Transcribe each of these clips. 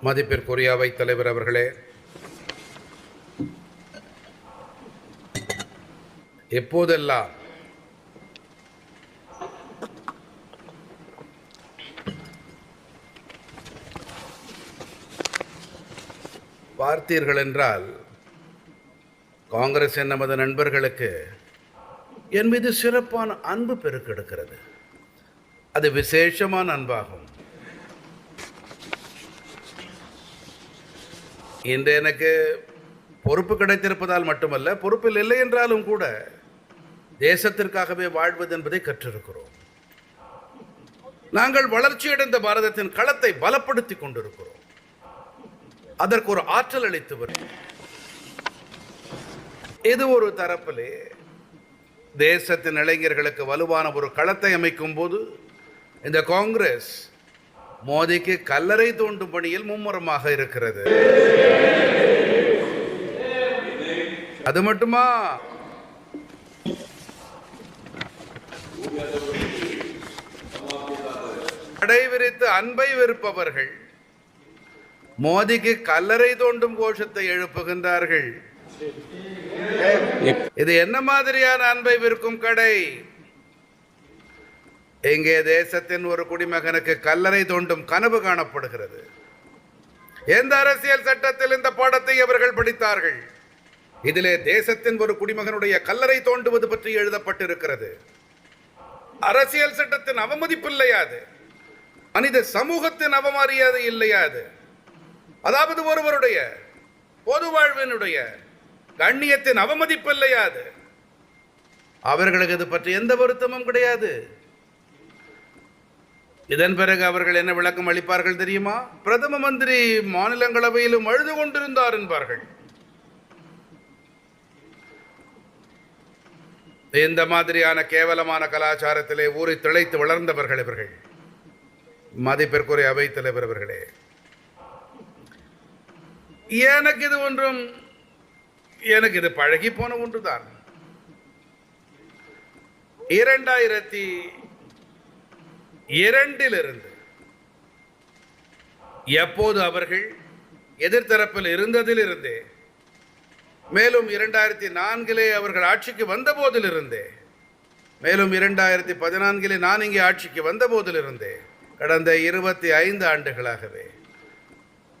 மதிப்பிற்குரிய அவைத் தலைவர் அவர்களே. எப்போதெல்லாம் பார்த்தீர்கள் என்றால் காங்கிரஸ் நமது நண்பர்களுக்கு என் மீது சிறப்பான அன்பு பெருக்கெடுக்கிறது. அது விசேஷமான அன்பாகும். இன்று எனக்கு பொறுப்பு கிடைத்திருப்பதால் மட்டுமல்ல பொறுப்பில் இல்லை என்றாலும் கூட தேசத்திற்காகவே வாழ்வது என்பதை கற்றிருக்கிறோம். நாங்கள் வளர்ச்சியடைந்த பாரதத்தின் களத்தை பலப்படுத்தி கொண்டிருக்கிறோம். அதற்கு ஒரு ஆற்றல் அளித்து வரும் இது ஒரு தரப்பிலே தேசத்தின் இளைஞர்களுக்கு வலுவான ஒரு களத்தை அமைக்கும் போது இந்த காங்கிரஸ் மோதிக்கு கல்லறை தோண்டும் பணியில் மும்முரமாக இருக்கிறது. அது மட்டுமா? கடை விரித்து அன்பை வெறுப்பவர்கள். மோதிக்கு கல்லறை தோண்டும் கோஷத்தை எழுப்புகின்றார்கள். இது என்ன மாதிரியான அன்பை விற்கும் கடை? இங்கே தேசத்தின் ஒரு குடிமகனுக்கு கல்லறை தோண்டும் கனவு காணப்படுகிறது. எந்த அரசியல் சட்டத்தில் இந்த பாடத்தை அவர்கள் படித்தார்கள்? இதிலே தேசத்தின் ஒரு குடிமகனுடைய கல்லறை தோண்டுவது பற்றி எழுதப்பட்டிருக்கிறது. அரசியல் சட்டத்தின் அவமதிப்பு இல்லையாது. மனித சமூகத்தின் அவமரியாதை இல்லையாது. அதாவது ஒருவருடைய பொது வாழ்வினுடைய கண்ணியத்தின் அவமதிப்பு இல்லையாது. அவர்களுக்கு இது பற்றி எந்த வருத்தமும் கிடையாது. இதன் பிறகு அவர்கள் என்ன விளக்கம் அளிப்பார்கள் தெரியுமா? பிரதம மந்திரி மாநிலங்களவையிலும் அழுது கொண்டிருந்தார் என்பார்கள். இந்த மாதிரியான கேவலமான கலாச்சாரத்திலே ஊரை திளைத்து வளர்ந்தவர்கள் இவர்கள். மதிப்பிற்குரிய அவைத்தலைவர் இவர்களே எனக்கு இது ஒன்றும் எனக்கு இது பழகி போன ஒன்றுதான். இரண்டாயிரத்தி இரண்டிலிருந்து. எப்போது அவர்கள் எதிர்த்தரப்பில் இருந்ததிலிருந்தே மேலும் இரண்டாயிரத்தி நான்கிலே அவர்கள் ஆட்சிக்கு வந்த போதிலிருந்தே மேலும் இரண்டாயிரத்தி பதினான்கிலே நான் இங்கே ஆட்சிக்கு வந்த போதிலிருந்தே கடந்த இருபத்தி ஐந்து ஆண்டுகளாகவே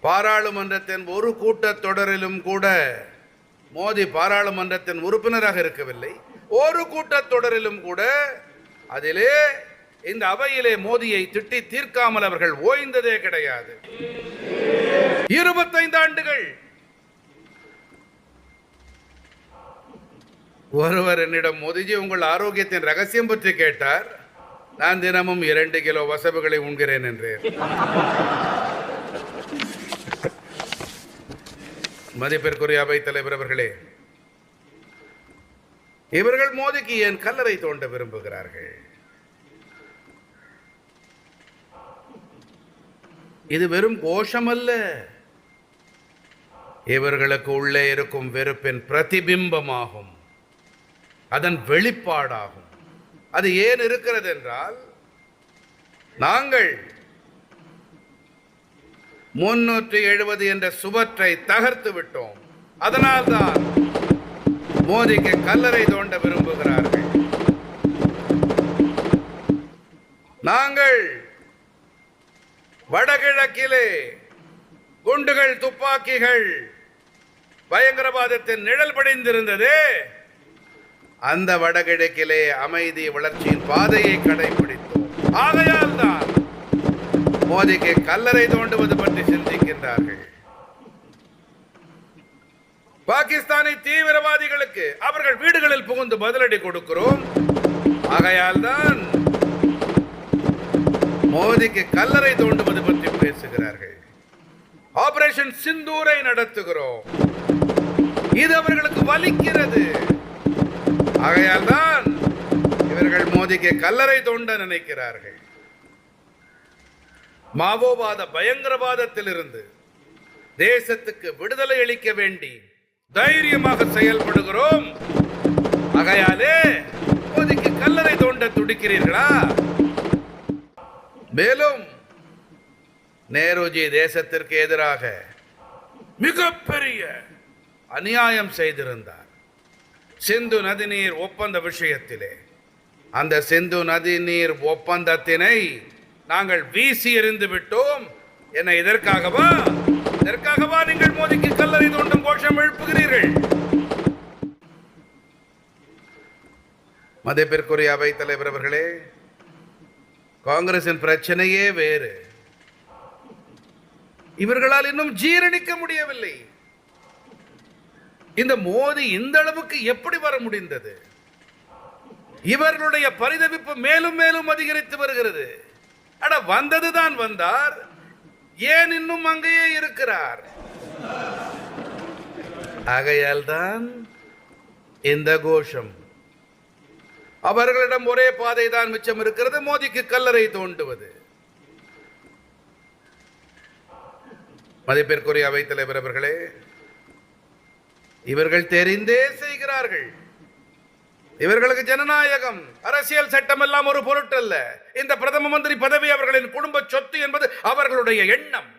பாராளுமன்றத்தின் ஒரு கூட்டத் தொடரிலும் கூட மோடி பாராளுமன்றத்தின் உறுப்பினராக இருக்கவில்லை. ஒரு கூட்டத் தொடரிலும் கூட அதிலே இந்த அவையிலே மோதியை திட்டி தீர்க்காமல் அவர்கள் ஓய்ந்ததே கிடையாது. இருபத்தைந்து ஆண்டுகள். ஒருவர் என்னிடம் மோதிஜி உங்கள் ஆரோக்கியத்தின் ரகசியம் பற்றி கேட்டார். நான் தினமும் இரண்டு கிலோ வசவுகளை உண்கிறேன் என்றேன். மதிப்பிற்குரிய அவை தலைவர் அவர்களே இவர்கள் மோதிக்கு ஏன் கல்லறை தோண்ட விரும்புகிறார்கள்? இது வெறும் கோஷம் அல்ல இவர்களுக்கு உள்ளே இருக்கும் வெறுப்பின் பிரதிபிம்பமாகும். அதன் வெளிப்பாடாகும். அது ஏன் இருக்கிறது என்றால் நாங்கள் முன்னூற்றி எழுபது என்ற சுவற்றை தகர்த்து விட்டோம். அதனால்தான் மோதிக்கு கல்லறை தோண்ட விரும்புகிறார்கள். நாங்கள் வடகிழக்கிலே குண்டுகள் துப்பாக்கிகள் பயங்கரவாதத்தின் நிழல் படிந்திருந்ததே. அந்த வடகிழக்கிலே அமைதி வளர்ச்சியின் பாதையை கடைபிடித்தோம். ஆகையால் தான் மோதிக்கு கல்லறை தோண்டுவது பற்றி சிந்திக்கின்றார்கள். பாகிஸ்தானை தீவிரவாதிகளுக்கு அவர்கள் வீடுகளில் புகுந்து பதிலடி கொடுக்கிறோம். ஆகையால் தான் மோதிக்கு கல்லறை தோண்டுவது பற்றி பேசுகிறார்கள். ஆபரேஷன் சிந்தூரை நடத்துகிறோம். இது அவர்களுக்கு வலிக்கிறது. ஆகையால் தான் இவர்கள் மோதிக்கு கல்லறை தோண்ட நினைக்கிறார்கள். மாவோவாத பயங்கரவாதத்திலிருந்து தேசத்துக்கு விடுதலை அளிக்க வேண்டி தைரியமாக செயல்படுகிறோம். ஆகையாலே மோதிக்கு கல்லறை தோண்ட துடிக்கிறீர்களா? மேலும் நேருஜி தேசத்திற்கு எதிராக மிகப்பெரிய அநியாயம் செய்திருந்தார். சிந்து நதிநீர் ஒப்பந்த விஷயத்திலே அந்த சிந்து நதிநீர் ஒப்பந்தத்தினை நாங்கள் வீசி எறிந்து விட்டோம். என்ன இதற்காகவா? இதற்காகவா நீங்கள் மோதிக்கு கல்லறை தோண்டும் கோஷம் எழுப்புகிறீர்கள்? மதிப்பிற்குரிய அவைத் தலைவர் அவர்களே காங்கிரசின் பிரச்சனையே வேறு. இவர்களால் இன்னும் ஜீரணிக்க முடியவில்லை. இந்த மோதி இந்த அளவுக்கு எப்படி வர முடிந்தது? இவர்களுடைய பரிதவிப்பு மேலும் மேலும் அதிகரித்து வருகிறது. அட வந்ததுதான் வந்தார். ஏன் இன்னும் அங்கேயே இருக்கிறார்? ஆகையால் தான் இந்த கோஷம். அவர்களிடம் ஒரே பாதை தான் மிச்சம் இருக்கிறது. மோதிக்கு கல்லறை தோண்டுவது. மதிப்பிற்குரிய அவைத்தலைவர் அவர்களே இவர்கள் தெரிந்தே செய்கிறார்கள். இவர்களுக்கு ஜனநாயகம் அரசியல் சட்டம் எல்லாம் ஒரு பொருட்டல்ல இந்த பிரதம மந்திரி பதவி அவர்களின் குடும்ப சொத்து என்பது அவர்களுடைய எண்ணம்.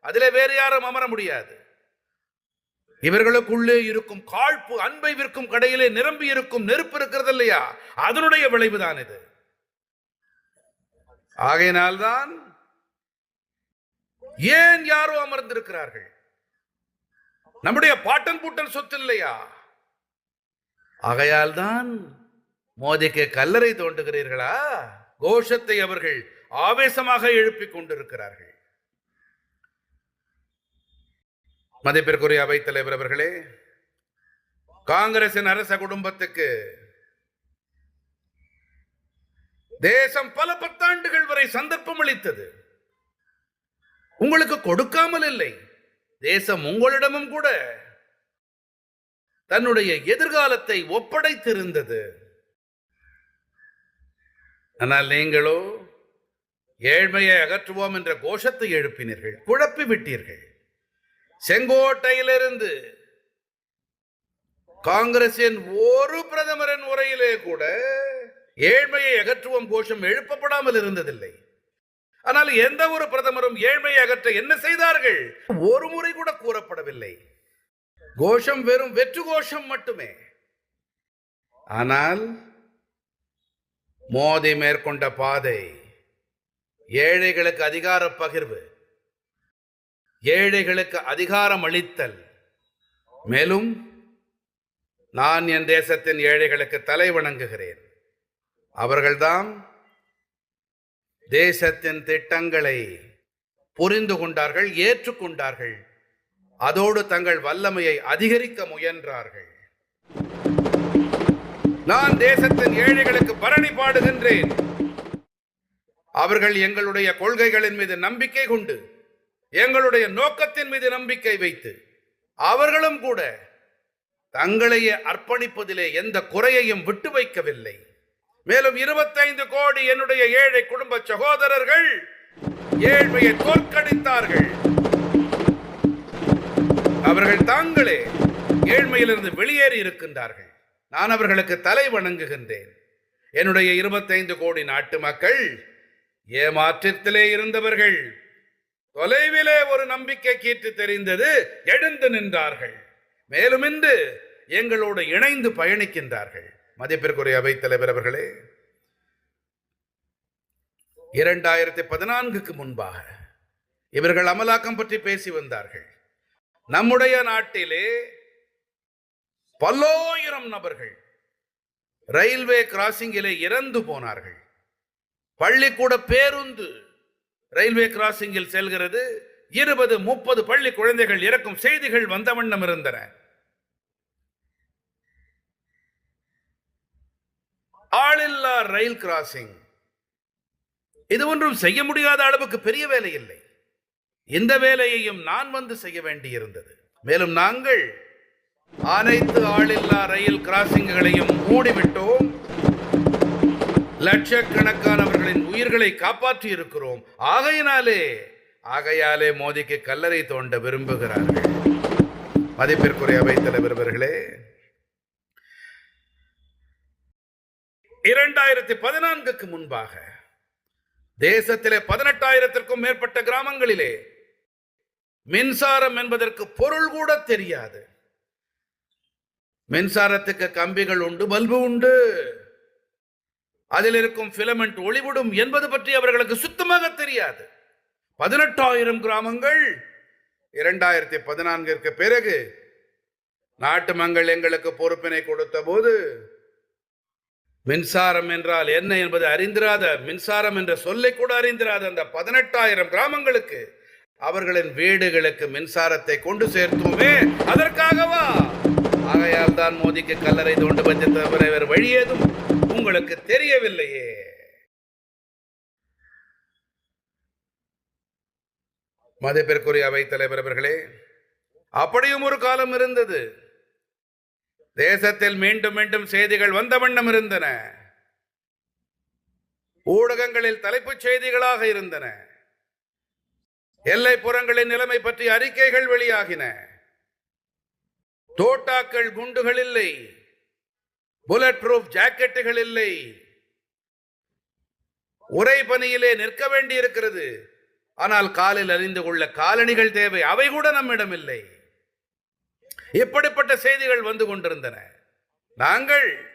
அதிலே வேறு யாரும் அமர முடியாது. இவர்களுக்குள்ளே இருக்கும் காழ்ப்பு அன்பை விற்கும் கடையிலே நிரம்பி இருக்கும் நெருப்பு இருக்கிறது இல்லையா? அதனுடைய விளைவுதான் இது. ஆகையினால்தான் ஏன் யாரோ அமர்ந்திருக்கிறார்கள்? நம்முடைய பாட்டன் பூட்டன் சொத்து இல்லையா? ஆகையால் தான் மோதிக்கு கல்லறை தோண்டுகிறீர்களா? கோஷத்தை அவர்கள் ஆவேசமாக எழுப்பிக் கொண்டிருக்கிறார்கள். மதிப்பிற்குரிய அவைத்தலைவர் அவர்களே காங்கிரசின் அரச குடும்பத்துக்கு தேசம் பல பத்தாண்டுகள் வரை சந்தர்ப்பம் அளித்தது. உங்களுக்கு கொடுக்காமல் இல்லை. தேசம் உங்களிடமும் கூட தன்னுடைய எதிர்காலத்தை ஒப்படைத்திருந்தது. ஆனால் நீங்களோ ஏழ்மையை அகற்றுவோம் என்ற கோஷத்தை எழுப்பினீர்கள் குழப்பி விட்டீர்கள் செங்கோட்டையிலிருந்து காங்கிரசின் ஒரு பிரதமரின் உரையிலே கூட ஏழ்மையை அகற்றுவோம் கோஷம் எழுப்பப்படாமல் இருந்ததில்லை. ஆனால் எந்த ஒரு பிரதமரும் ஏழ்மையை அகற்ற என்ன செய்தார்கள்? ஒரு முறை கூட கூறப்படவில்லை. கோஷம் வெறும் வெற்று கோஷம் மட்டுமே. ஆனால் மோதி மேற்கொண்ட பாதை ஏழைகளுக்கு அதிகார பகிர்வு ஏழைகளுக்கு அதிகாரம் அளித்தல். மேலும் நான் என் தேசத்தின் ஏழைகளுக்கு தலை வணங்குகிறேன். அவர்கள்தான் தேசத்தின் திட்டங்களை புரிந்து கொண்டார்கள் ஏற்றுக்கொண்டார்கள் அதோடு தங்கள் வல்லமையை அதிகரிக்க முயன்றார்கள். நான் தேசத்தின் ஏழைகளுக்கு பரணி பாடுகின்றேன். அவர்கள் எங்களுடைய கொள்கைகளின் மீது நம்பிக்கை கொண்டு எங்களுடைய நோக்கத்தின் மீது நம்பிக்கை வைத்து அவர்களும் கூட தங்களையே அர்ப்பணிப்பதிலே எந்த குறையையும் விட்டு வைக்கவில்லை. மேலும் இருபத்தைந்து கோடி என்னுடைய ஏழை குடும்ப சகோதரர்கள் ஏழ்மையை தோற்கடித்தார்கள். அவர்கள் தாங்களே ஏழ்மையிலிருந்து வெளியேறி இருக்கின்றார்கள். நான் அவர்களுக்கு தலை வணங்குகின்றேன். என்னுடைய இருபத்தைந்து கோடி நாட்டு மக்கள் ஏமாற்றத்திலே இருந்தவர்கள். தொலைவிலே ஒரு நம்பிக்கை கீற்று தெரிந்தது எழுந்து நின்றார்கள். மேலும் இன்று எங்களோடு இணைந்து பயணிக்கின்றார்கள். மதிப்பிற்குரிய அவை தலைவர் அவர்களே இரண்டாயிரத்தி பதினான்குக்கு முன்பாக இவர்கள் அமலாக்கம் பற்றி பேசி வந்தார்கள். நம்முடைய நாட்டிலே பல்லாயிரம் நபர்கள் ரயில்வே கிராசிங்கிலே இறந்து போனார்கள். பள்ளிக்கூட பேருந்து ரயில்வே கிராசிங்கில் செல்கிறது. இருபது முப்பது பள்ளி குழந்தைகள் இறக்கும் செய்திகள் வந்த வண்ணம் இருந்தன. ஆளில்லா ரயில் கிராசிங். இது ஒன்றும் செய்ய முடியாத அளவுக்கு பெரிய வேலை இல்லை. இந்த வேலையையும் நான் வந்து செய்ய வேண்டியிருந்தது. மேலும் நாங்கள் அனைத்து ஆளில்லா ரயில் கிராசிங்குகளையும் மூடிவிட்டோம். லட்சக்கணக்கானவர்களின் உயிர்களை காப்பாற்றி இருக்கிறோம் ஆகையினாலே ஆகையாலே மோதிக்கு கல்லறை தோண்ட விரும்புகிறார்கள். மதிப்பிற்குரிய அவைத்தலைவர் அவர்களே இரண்டாயிரத்தி பதினான்குக்கு முன்பாக தேசத்திலே பதினெட்டாயிரத்திற்கும் மேற்பட்ட கிராமங்களிலே மின்சாரம் என்பதற்கு பொருள் கூட தெரியாது. மின்சாரத்துக்கு கம்பிகள் உண்டு பல்பு உண்டு. அதில் இருக்கும் பிலமெண்ட் ஒளிவிடும் என்பது பற்றி அவர்களுக்கு சுத்தமாக தெரியாது. பதினெட்டாயிரம் கிராமங்கள் இரண்டாயிரத்தி பதினான்கிற்கு பிறகு நாட்டு மங்கள் எங்களுக்கு பொறுப்பினை கொடுத்த போது மின்சாரம் என்றால் என்ன என்பது அறிந்திராத மின்சாரம் என்ற சொல்லை கூட அறிந்திராத அந்த பதினெட்டாயிரம் கிராமங்களுக்கு அவர்களின் வீடுகளுக்கு மின்சாரத்தை கொண்டு சேர்த்தோமே அதற்காகவா? ஆகையால் தான் மோதிக்கு கல்லறை தோண்டு பற்றி தவிர வேறு வழி ஏதும் உங்களுக்கு தெரியவில்லையே. மதிப்பிற்குரிய அவைத்தலைவர் அவர்களே அப்படியும் ஒரு காலம் இருந்தது. தேசத்தில் மீண்டும் மீண்டும் செய்திகள் வந்த வண்ணம் இருந்தன. ஊடகங்களில் தலைப்புச் செய்திகளாக இருந்தன. எல்லைப்புறங்களின் நிலைமை பற்றி அறிக்கைகள் வெளியாகின. தோட்டாக்கள் குண்டுகள் இல்லை. புல்லட் ப்ரூஃப் ஜாக்கெட்டுகள் இல்லை. உரை பணியிலே நிற்க வேண்டி இருக்கிறது ஆனால் காலில் அறிந்து கொள்ள காலணிகள் தேவை. அவை கூட நம்மிடம் இல்லை. இப்படிப்பட்ட செய்திகள் வந்து கொண்டிருந்தன. நாங்கள்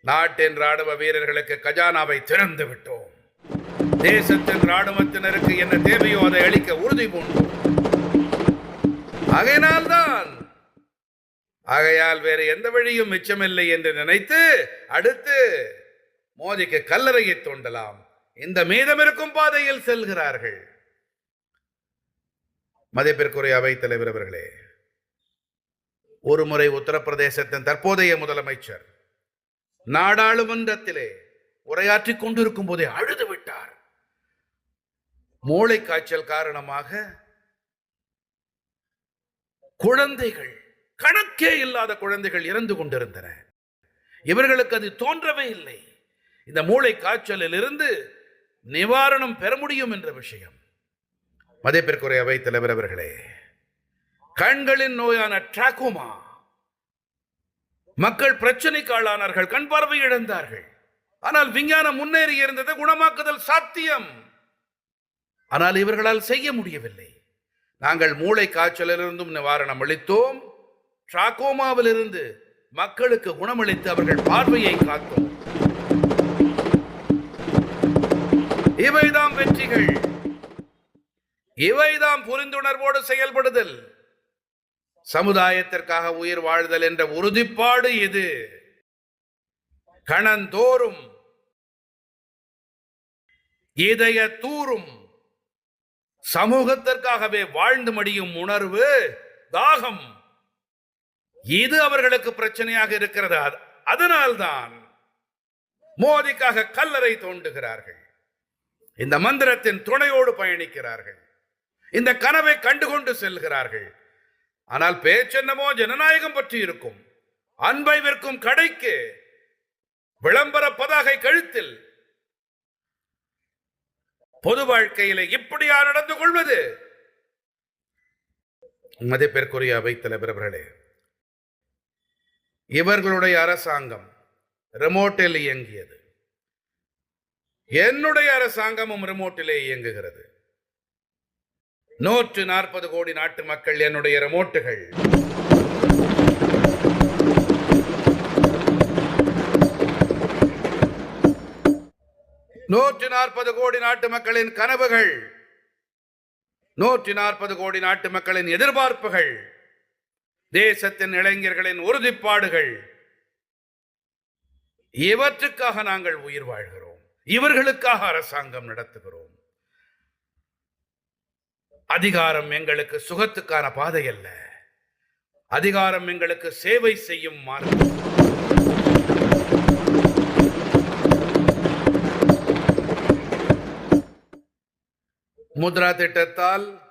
நாட்டின் ராணுவ வீரர்களுக்கு கஜானாவை திறந்து விட்டோம். தேசத்தின் ராணுவத்தினருக்கு என்ன தேவையோ அதை அளிக்க உறுதி பூண்டோம். அதனால்தான் ஆகையால் வேறு எந்த வழியும் மிச்சமில்லை என்று நினைத்து அடுத்து மோதிக்கு கல்லறையை தோண்டலாம். இந்த மீதம் இருக்கும் பாதையில் செல்கிறார்கள். மதிப்பிற்குரிய அவைத் தலைவர் அவர்களே ஒருமுறை உத்தரப்பிரதேசத்தின் தற்போதைய முதலமைச்சர் நாடாளுமன்றத்திலே உரையாற்றி கொண்டிருக்கும் போதே அழுது விட்டார். மூளை காய்ச்சல் காரணமாக குழந்தைகள் கணக்கே இல்லாத குழந்தைகள் இறந்து கொண்டிருந்தன. இவர்களுக்கு அது தோன்றவே இல்லை. இந்த மூளை காய்ச்சலில் இருந்து நிவாரணம் பெற முடியும் என்ற விஷயம். மதிப்பிற்குரிய அவைத் தலைவர் அவர்களே கண்களின் நோயான டிராகோமா மக்கள் பிரச்சனைக்கு ஆளானார்கள் கண் பார்வை இழந்தார்கள். ஆனால் விஞ்ஞானம் முன்னேறி இருந்தது குணமாக்குதல் சாத்தியம். ஆனால் இவர்களால் செய்ய முடியவில்லை. நாங்கள் மூளை காய்ச்சலிலிருந்தும் நிவாரணம் அளித்தோம் டிராகோமாவிலிருந்து மக்களுக்கு குணமளித்து அவர்கள் பார்வையை காத்தோம். இவைதாம் வெற்றிகள். இவைதாம் புரிந்துணர்வோடு செயல்படுதல். சமுதாயத்திற்காக உயிர் வாழ்தல் என்ற உறுதிப்பாடு இது. கணந்தோறும். இதய தூரும் சமூகத்திற்காகவே வாழ்ந்து மடியும் உணர்வு தாகம். இது அவர்களுக்கு பிரச்சனையாக இருக்கிறது. அதனால்தான் மோதிக்காக கல்லறை தோண்டுகிறார்கள். இந்த மந்திரத்தின் துணையோடு பயணிக்கிறார்கள். இந்த கனவை கண்டுகொண்டு செல்கிறார்கள். ஆனால் பேச்சென்னமோ ஜனநாயகம் பற்றி இருக்கும். அன்பை விற்கும் கடைக்கு விளம்பர பதாகை கழுத்தில் பொது வாழ்க்கையில இப்படியா நடந்து கொள்வது? மதிப்பிற்குரிய அவைத்தலைவர் அவர்களே இவர்களுடைய அரசாங்கம் ரிமோட்டில் இயங்கியது. என்னுடைய அரசாங்கமும் ரிமோட்டிலே இயங்குகிறது. நூற்று நாற்பது கோடி நாட்டு மக்கள் என்னுடைய ரிமோட்டுகள் நூற்று நாற்பது கோடி நாட்டு மக்களின் கனவுகள். நூற்றி நாற்பது கோடி நாட்டு மக்களின் எதிர்பார்ப்புகள். தேசத்தின் இளைஞர்களின் உறுதிப்பாடுகள். இவற்றுக்காக நாங்கள் உயிர் வாழ்கிறோம். இவர்களுக்காக அரசாங்கம் நடத்துகிறோம். அதிகாரம் எங்களுக்கு சுகத்துக்கான பாதை அல்ல. அதிகாரம் எங்களுக்கு சேவை செய்யும் மார்க்கம். முத்ரா திட்டத்தால்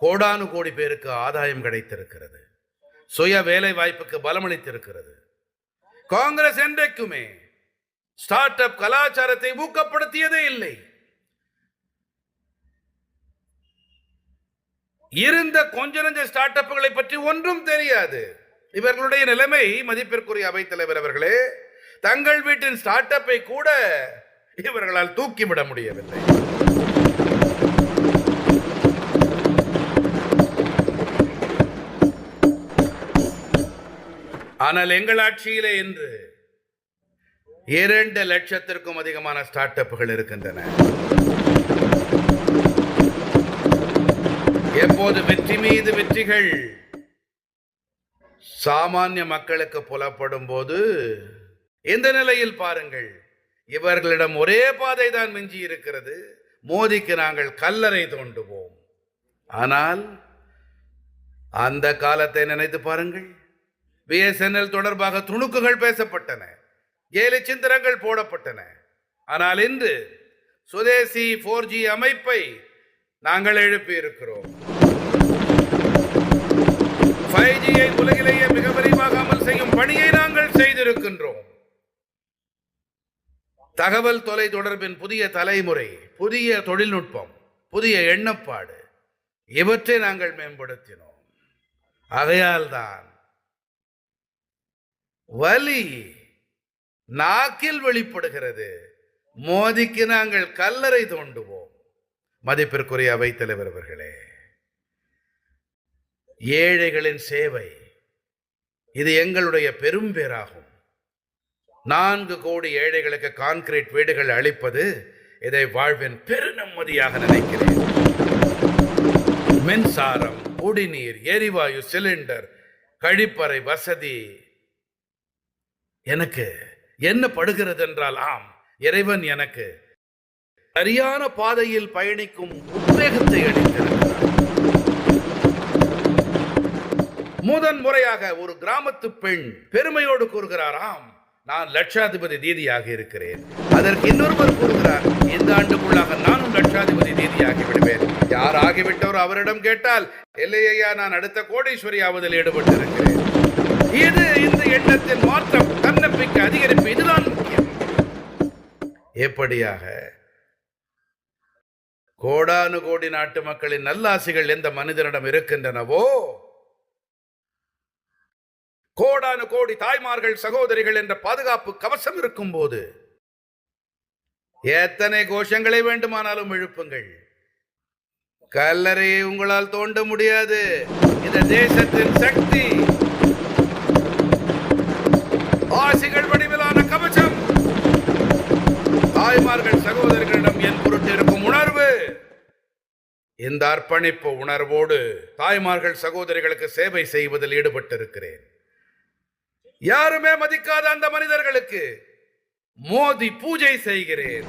கோடானு கோடி பேருக்கு ஆதாயம் கிடைத்திருக்கிறது. சுய வேலை வாய்ப்புக்கு பலமளித்திருக்கிறது. காங்கிரஸ் என்றைக்குமே ஸ்டார்ட் அப் கலாச்சாரத்தை ஊக்கப்படுத்தியதே இல்லை. இருந்த கொஞ்ச நஞ்ச ஸ்டார்ட் அப்புகளை பற்றி ஒன்றும் தெரியாது. இவர்களுடைய நிலைமை மதிப்பிற்குரிய அவைத்தலைவர் அவர்களே தங்கள் வீட்டின் ஸ்டார்ட் அப்பை கூட இவர்களால் தூக்கிவிட முடியவில்லை. ஆனால் எங்கள் ஆட்சியிலே இன்று இரண்டு லட்சத்திற்கும் அதிகமான ஸ்டார்ட் அப்புகள் இருக்கின்றன. எப்போது வெற்றி மீது வெற்றிகள் சாமானிய மக்களுக்கு புலப்படும் போது இந்த நிலையில் பாருங்கள் இவர்களிடம் ஒரே பாதை தான் மிஞ்சி இருக்கிறது. மோதிக்கு நாங்கள் கல்லறை தோண்டுவோம். ஆனால் அந்த காலத்தை நினைத்து பாருங்கள். பிஎஸ்என்எல் தொடர்பாக துணுக்குகள் பேசப்பட்டன. ஏழு சிந்தனங்கள் போடப்பட்டன. ஆனால் இன்று சுதேசி போர் ஜி அமைப்பை நாங்கள் எழுப்பியிருக்கிறோம். ஃபைவ் ஜியை உலகிலேயே மிக விரைவாக அமல் செய்யும் பணியை நாங்கள் செய்திருக்கின்றோம். தகவல் தொலை தொடர்பின் புதிய தலைமுறை புதிய தொழில்நுட்பம் புதிய எண்ணப்பாடு இவற்றை நாங்கள் மேம்படுத்தினோம். ஆகையால் தான் வலி நாக்கில் வெளிப்படுகிறது. மோதிக்கு நாங்கள் கல்லறை தோண்டுவோம். மதிப்பிற்குரிய அவைத்தலைவர் அவர்களே ஏழைகளின் சேவை இது எங்களுடைய பெரும்பேராகும் நான்கு கோடி ஏழைகளுக்கு கான்கிரீட் வீடுகள் அளிப்பது இதை வாழ்வின் பெருநம்மதியாக நினைக்கிறேன். மின்சாரம் குடிநீர் எரிவாயு சிலிண்டர் கழிப்பறை வசதி எனக்கு என்ன படுகிறது என்றால் ஆம் இறைவன் எனக்கு சரியான பாதையில் பயணிக்கும் உத்வேகத்தை அளிக்கிறது முதன் முறையாக ஒரு கிராமத்து பெண் பெருமையோடு கூறுகிறாராம் நான் லட்சாதிபதி தீதியாக இருக்கிறேன். அதற்கு இன்னொருவர் கூறுகிறார் இந்த ஆண்டுக்குள்ளாக நானும் லட்சாதிபதி தீதியாகி விடுவேன். யார் ஆகிவிட்டவர் அவரிடம் கேட்டால் இல்லையா நான் அடுத்த கோடீஸ்வரி ஆவதில் ஈடுபட்டிருக்கிறேன். இது இந்த எண்ணத்தின் மாற்றம். தன்னம்பிக்கை அதிகரிப்பு இதுதான் முக்கியம். எப்படியாக? கோடானு கோடி நாட்டு மக்களின் நல்லாசிகள் எந்த மனிதனிடம் இருக்கின்றனவோ கோடானு கோடி தாய்மார்கள் சகோதரிகள் என்ற பாதுகாப்பு கவசம் இருக்கும் போது எத்தனை கோஷங்களை வேண்டுமானாலும் எழுப்புங்கள். கல்லறையை உங்களால் தோண்ட முடியாது. இந்த தேசத்தின் சக்தி ஆசிகள் வடிவிலான கவசம். தாய்மார்கள் சகோதரிகளிடம் என் பொருட்டு இருக்கும் உணர்வு. இந்த அர்ப்பணிப்பு உணர்வோடு தாய்மார்கள் சகோதரிகளுக்கு சேவை செய்வதில் ஈடுபட்டிருக்கிறேன். யாருமே மதிக்காத அந்த மனிதர்களுக்கு மோதி பூஜை செய்கிறேன்.